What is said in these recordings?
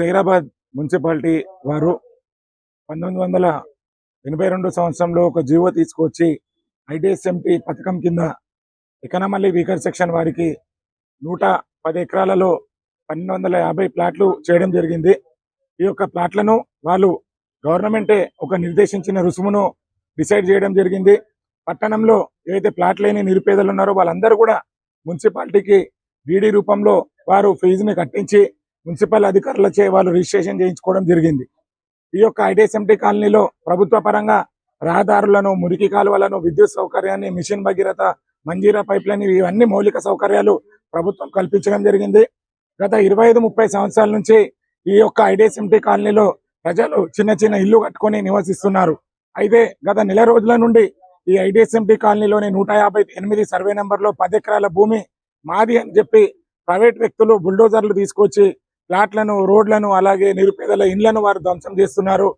Zaheerabad municipality వారు పంతొమ్మిది వందల ఎనభై రెండు సంవత్సరంలో ఒక జీవో తీసుకొచ్చి ఐడిఎస్ఎంపి పథకం కింద ఎకనామల్లీ వీకర్ సెక్షన్ వారికి నూట పది ఎకరాలలో పన్నెండు వందల యాభై ప్లాట్లు చేయడం జరిగింది. ఈ యొక్క ప్లాట్లను వాళ్ళు గవర్నమెంటే ఒక నిర్దేశించిన రుసుమును డిసైడ్ చేయడం జరిగింది. పట్టణంలో ఏదైతే ప్లాట్ లేని నిరుపేదలు ఉన్నారో వాళ్ళందరూ కూడా మున్సిపాలిటీకి డీడీ రూపంలో వారు ఫీజుని కట్టించి మున్సిపల్ అధికారులచే వాళ్ళు రిజిస్ట్రేషన్ చేయించుకోవడం జరిగింది. ఈ యొక్క ఐడిఎస్ఎంటీ కాలనీలో ప్రభుత్వ పరంగా రహదారులను మురికి కాలువలను విద్యుత్ సౌకర్యాన్ని మిషన్ భగీరథ మంజీరా పైప్లైన్ ఇవన్నీ మౌలిక సౌకర్యాలు ప్రభుత్వం కల్పించడం జరిగింది. గత ఇరవై ఐదు ముప్పై సంవత్సరాల నుంచి ఈ యొక్క ఐడిఎస్ఎంటీ కాలనీలో ప్రజలు చిన్న చిన్న ఇల్లు కట్టుకొని నివసిస్తున్నారు. అయితే గత నెల రోజుల నుండి ఈ ఐడిఎస్ఎంటీ కాలనీలోని నూట యాభై ఎనిమిది సర్వే నెంబర్లో పది ఎకరాల భూమి మాది అని చెప్పి ప్రైవేట్ వ్యక్తులు బుల్డోజర్లు తీసుకొచ్చి ప్లాట్లను రోడ్లను అలాగే నిరుపేదల ఇండ్లను వారు ధ్వంసం చేస్తున్నారు.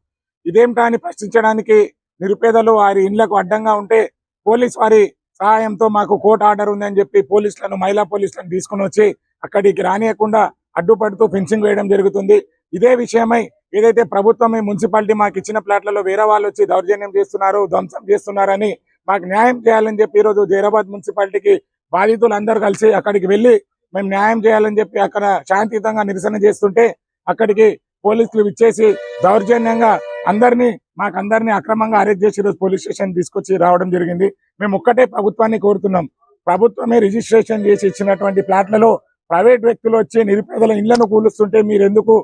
ఇదేమిటా అని ప్రశ్నించడానికి నిరుపేదలు వారి ఇండ్లకు అడ్డంగా ఉంటే పోలీస్ వారి సహాయంతో మాకు కోర్టు ఆర్డర్ ఉందని చెప్పి పోలీసులను మహిళా పోలీసులను తీసుకుని వచ్చి అక్కడికి రానియకుండా అడ్డుపడుతూ ఫెన్సింగ్ వేయడం జరుగుతుంది. ఇదే విషయమై ఏదైతే ప్రభుత్వం మున్సిపాలిటీ మాకు ఇచ్చిన ప్లాట్లలో వేరే వాళ్ళు వచ్చి దౌర్జన్యం చేస్తున్నారు ధ్వంసం చేస్తున్నారని మాకు న్యాయం చేయాలని చెప్పి ఈరోజు జైరాబాద్ మున్సిపాలిటీకి బాధితులు అందరూ కలిసి అక్కడికి వెళ్ళి మేము న్యాయం చేయాలని చెప్పి అక్కడ శాంతియుతంగా నిరసన చేస్తుంటే అక్కడికి పోలీసులు ఇచ్చేసి దౌర్జన్యంగా అందరినీ మాకు అందరినీ అక్రమంగా అరెస్ట్ చేసి ఈరోజు పోలీస్ స్టేషన్ తీసుకొచ్చి రావడం జరిగింది. మేము ఒక్కటే ప్రభుత్వాన్ని కోరుతున్నాం. ప్రభుత్వమే రిజిస్ట్రేషన్ చేసి ఇచ్చినటువంటి ప్లాట్లలో ప్రైవేట్ వ్యక్తులు వచ్చి నిరుపేదల ఇళ్ళను కూలుస్తుంటే మీరెందుకు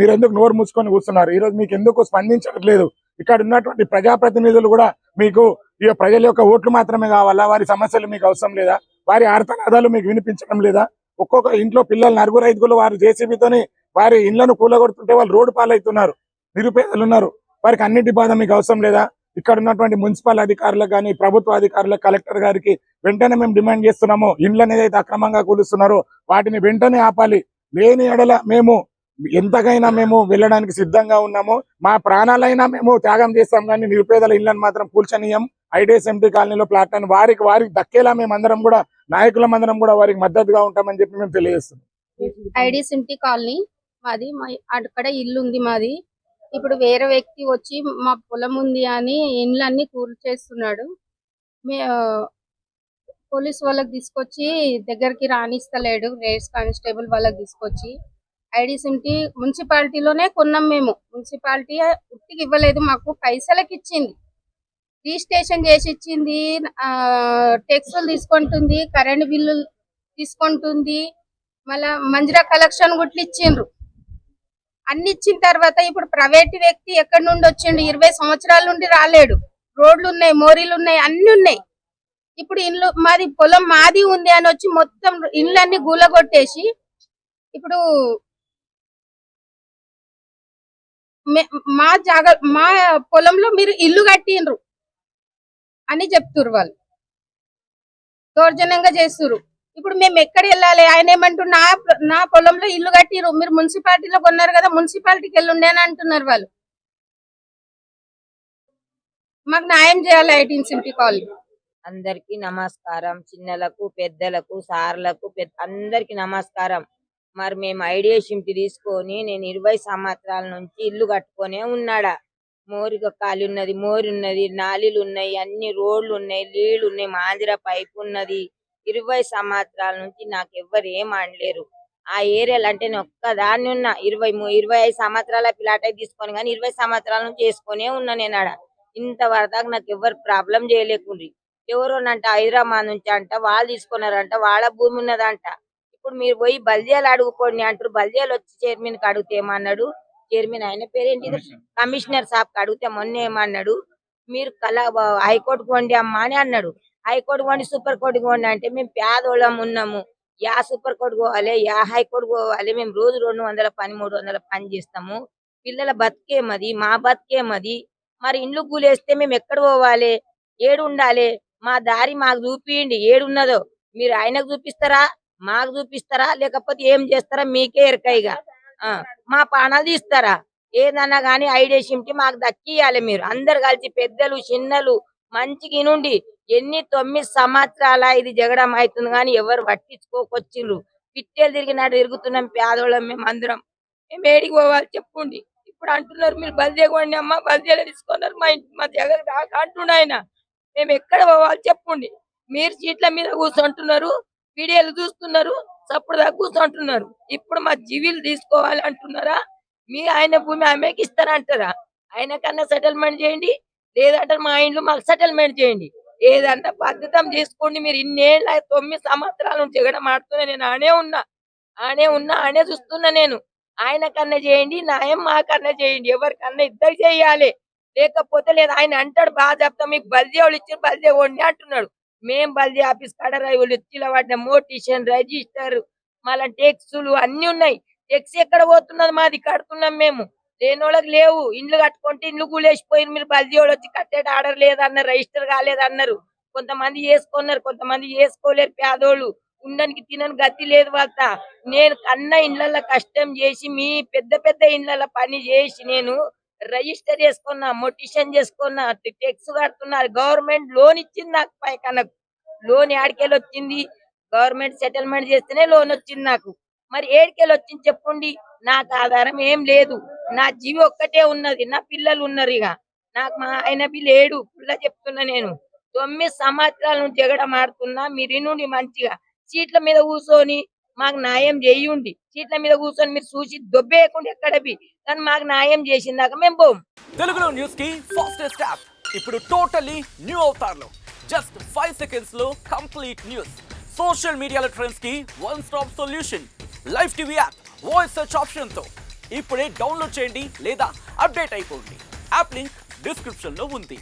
మీరెందుకు నోరు మూసుకొని కూర్చున్నారు? ఈ రోజు మీకు ఎందుకు స్పందించట్లేదు? ఇక్కడ ఉన్నటువంటి ప్రజాప్రతినిధులు కూడా మీకు ఈ ప్రజల యొక్క ఓట్లు మాత్రమే కావాలా? వారి సమస్యలు మీకు అవసరం లేదా? వారి ఆర్తనాదాలు మీకు వినిపించడం లేదా? ఒక్కొక్క ఇంట్లో పిల్లలు నలుగురు ఐదుగురు వారు జేసీబీతోని వారి ఇళ్ళను కూలగొడుతుంటే వాళ్ళు రోడ్డు పాలవుతున్నారు. నిరుపేదలు ఉన్నారు. వారికి అన్నిటి బాధ మీకు అవసరం లేదా? ఇక్కడ ఉన్నటువంటి మున్సిపల్ అధికారులకు కానీ ప్రభుత్వ అధికారులకు కలెక్టర్ గారికి వెంటనే మేము డిమాండ్ చేస్తున్నాము. ఇండ్లను ఏదైతే అక్రమంగా కూలుస్తున్నారో. వాటిని వెంటనే ఆపాలి. లేని ఎడల మేము ఎంతకైనా మేము వెళ్ళడానికి సిద్ధంగా ఉన్నాము మా ప్రాణాలైనా మేము త్యాగం చేస్తాం కానీ నిరుపేదల ఇళ్ళను మాత్రం కూల్చనీయం ఐడిఎస్ ఎంపీ కాలనీలో ప్లాట్ అని వారికి వారికి దక్కేలా మేము అందరం కూడా నాయకులం అందరం కూడా వారికి మద్దతుగా ఉంటామని చెప్పి మేము తెలియజేస్తున్నాం. ఐడి కాలనీ మాది అక్కడ ఇల్లు ఉంది మాది. ఇప్పుడు వేరే వ్యక్తి వచ్చి మా పొలం ఉంది అని ఇండ్లన్నీ కూల్చేస్తున్నాడు. మే పోలీస్ వాళ్ళకి తీసుకొచ్చి దగ్గరికి రానిస్తలేడు రేస్ కానిస్టేబుల్ వాళ్ళకి తీసుకొచ్చి. ఐడి సిమ్టీ మున్సిపాలిటీలోనే కొన్నాం మేము. మున్సిపాలిటీ ఉట్టికి ఇవ్వలేదు మాకు పైసలకి ఇచ్చింది. రిజిస్ట్రేషన్ చేసి ఇచ్చింది టెక్స్లు తీసుకుంటుంది కరెంట్ బిల్లు తీసుకుంటుంది మళ్ళా మంజురా కలెక్షన్ గుట్లు ఇచ్చిండ్రు. అన్ని ఇచ్చిన తర్వాత ఇప్పుడు ప్రైవేట్ వ్యక్తి ఎక్కడి నుండి వచ్చిండు? ఇరవై సంవత్సరాల నుండి రాలేడు. రోడ్లు ఉన్నాయి మోరీలు ఉన్నాయి అన్ని ఉన్నాయి. ఇప్పుడు ఇల్లు మాది పొలం మాది ఉంది అని వచ్చి మొత్తం ఇండ్లన్నీ గూలగొట్టేసి ఇప్పుడు మే- మా జాగ మా పొలంలో మీరు ఇల్లు కట్టిండ్రు అని చెప్తుర్రు వాళ్ళు. దౌర్జన్యంగా చేస్తురు ఇప్పుడు మేము ఎక్కడ వెళ్ళాలి? ఆయన ఏమంటారు నా నా పొలంలో ఇల్లు కట్టిరు మీరు మున్సిపాలిటీలో కొన్నారు కదా మున్సిపాలిటీకి వెళ్ళుండే అని అంటున్నారు వాళ్ళు. మాకు న్యాయం చేయాలి ఐటీన్ సిటీ కాలనీ. అందరికి నమస్కారం. చిన్నలకు పెద్దలకు సార్లకు పెద్ద అందరికి నమస్కారం. మరి మేము ఐడియా షింటి తీసుకొని నేను ఇరవై సంవత్సరాల నుంచి ఇల్లు కట్టుకొనే ఉన్నాడా. మోరిక కాలి ఉన్నది మోరి ఉన్నది నాలీలు ఉన్నాయి అన్ని రోడ్లు ఉన్నాయి నీళ్ళు ఉన్నాయి మాందిర పైపు ఉన్నది. ఇరవై సంవత్సరాల నుంచి నాకు ఎవ్వరు ఏం అనలేరు ఆ ఏరియాలు అంటే నేను ఒక్కదాన్ని ఉన్నా. ఇరవై ఇరవై ఐదు సంవత్సరాల పిల్లాట తీసుకొని కానీ ఇరవై సంవత్సరాల నుంచి వేసుకునే ఉన్నా నేను ఆడ. ఇంతవరదాకా నాకు ఎవరు ప్రాబ్లం చేయలేకుండ్రి. ఎవరోనంట హైదరాబాద్ నుంచి అంట వాళ్ళు తీసుకున్నారంట వాళ్ళ భూమి ఉన్నదంట. ఇప్పుడు మీరు పోయి బల్దియాలు అడుగుకోండి అంటారు. బల్దియాలు వచ్చి చైర్మన్కి అడిగితే ఏమన్నాడు? చైర్మన్ ఆయన పేరేంటి? కమిషనర్. సాబ్కి అడిగితే మొన్న ఏమన్నాడు? మీరు కల హైకోర్టు కోండి అమ్మా అని అన్నాడు. హైకోర్టు కోండి సూపర్ కోర్టు కోండి అంటే మేము పేదోళ్ళం ఉన్నాము. యా సూపర్ కోర్టు పోవాలి యా హైకోర్టు పోవాలి. మేము రోజు రెండు వందల పని మూడు వందల పని చేస్తాము. పిల్లల బతికేమది మా బతికేమది మరి ఇండ్లు కూలేస్తే మేము ఎక్కడ పోవాలి? ఏడు ఉండాలి మా దారి మాకు చూపియండి. ఏడున్నదో మీరు ఆయనకు చూపిస్తారా? మాకు చూపిస్తారా? లేకపోతే ఏం చేస్తారా? మీకే ఎరకైగా ఆ, మా ప్రాణాలు తీస్తారా? ఏదన్నా కానీ ఐడియా షిమ్టి మాకు దక్కియాలి మీరు. అందరు కలిసి పెద్దలు చిన్నలు మంచికి నుండి ఎన్ని తొమ్మిది సంవత్సరాల ఇది జగడం అవుతుంది కానీ ఎవరు పట్టించుకోకొచ్చిండ్రు. పిట్టేలు తిరిగినట్టు తిరుగుతున్నాం పేదోళ్ళం మేము అందరం. మేము ఏడికి పోవాలి చెప్పుండి. ఇప్పుడు అంటున్నారు మీరు బల్దేగోండి అమ్మ బల్దేలో తీసుకున్నారు మా ఇంటి మా దగ్గర దాకా ఆయన. మేము ఎక్కడ పోవాలి చెప్పుండి. మీరు సీట్ల మీద కూర్చుంటున్నారు. వీడియోలు చూస్తున్నారు చప్పుడు దాకా ఇప్పుడు మా జీవీలు తీసుకోవాలి అంటున్నారా? మీ ఆయన భూమి ఆమెకి ఇస్తారంటారా? ఆయన కన్నా సెటిల్మెంట్ చేయండి లేదంటే మా ఇంట్లో మాకు సెటిల్మెంట్ చేయండి. ఏదంటే పద్ధతం చేసుకోండి మీరు ఇన్నేళ్ళ తొమ్మిది సంవత్సరాల నుంచి ఎగడ మాడుతున్నా నేను ఆనే ఉన్నా. ఆనే ఉన్నా ఆనే చూస్తున్నా నేను. ఆయన కన్నా చేయండి నాయం మా కన్నా చేయండి. ఎవరికన్నా ఇద్దరు చేయాలి. లేకపోతే లేదు ఆయన అంటాడు బాగా చెప్తా మీకు బల్దీ ఇచ్చి ఇచ్చారు అంటున్నాడు. మేం బల్దీ ఆఫీస్ కాడ వాళ్ళు ఇచ్చిల పడ్డ మోటిషన్ రిజిస్టర్ మళ్ళీ టెక్స్లు అన్ని ఉన్నాయి. టెక్స్ ఎక్కడ పోతున్నది మాది కడుతున్నాం మేము. లేని వాళ్ళకి లేవు. ఇండ్లు కట్టుకుంటే ఇండ్లు కూలేసిపోయి మీరు బల్దీ వాళ్ళు వచ్చి కట్టేట ఆర్డర్ లేదన్నారు రిజిస్టర్ కాలేదన్నారు. కొంతమంది వేసుకున్నారు కొంతమంది వేసుకోలేరు పేదోళ్ళు. ఉండడానికి తినని గతి లేదు వాళ్ళ నేను కన్న ఇండ్ల కష్టం చేసి మీ పెద్ద పెద్ద ఇండ్ల పని చేసి నేను రిజిస్టర్ చేసుకున్నా మొటిషన్ చేసుకున్నా టెక్స్ కడుతున్నారు. గవర్నమెంట్ లోన్ ఇచ్చింది నాకు పైకనకు. లోన్ ఏడికెళ్ళి వచ్చింది? గవర్నమెంట్ సెటిల్మెంట్ చేస్తేనే లోన్ వచ్చింది నాకు. మరి ఏడికెళ్ళి వచ్చింది చెప్పండి? నాకు ఆధారం ఏం లేదు. నా జీవి ఒక్కటే ఉన్నది. నా పిల్లలు ఉన్నారు ఇక నాకు మా ఆయన బి లేడు. పుల్ల చెప్తున్నా నేను. తొమ్మిది సంవత్సరాల నుంచి ఎగడం ఆడుతున్నా మీరు నుండి మంచిగా. సీట్ల మీద కూర్చొని మాకు న్యాయం చేయండి. సీట్ల మీద కూర్చొని మీరు చూసి దొబ్బేయకుండా ఎక్కడబి కానీ మాకు న్యాయం చేసిందాక మేము పోం. తెలుగులో న్యూస్కి ఫాస్టెస్ట్ యాప్ ఇప్పుడు టోటలీ న్యూ అవతార్లో జస్ట్ ఫైవ్ సెకండ్స్లో complete news social media ట్రెండ్స్కి one stop solution live TV app voice search ఆప్షన్తో. ఇప్పుడే డౌన్లోడ్ చేయండి లేదా అప్డేట్ అయిపోండి. యాప్ లింక్ డిస్క్రిప్షన్లో ఉంది.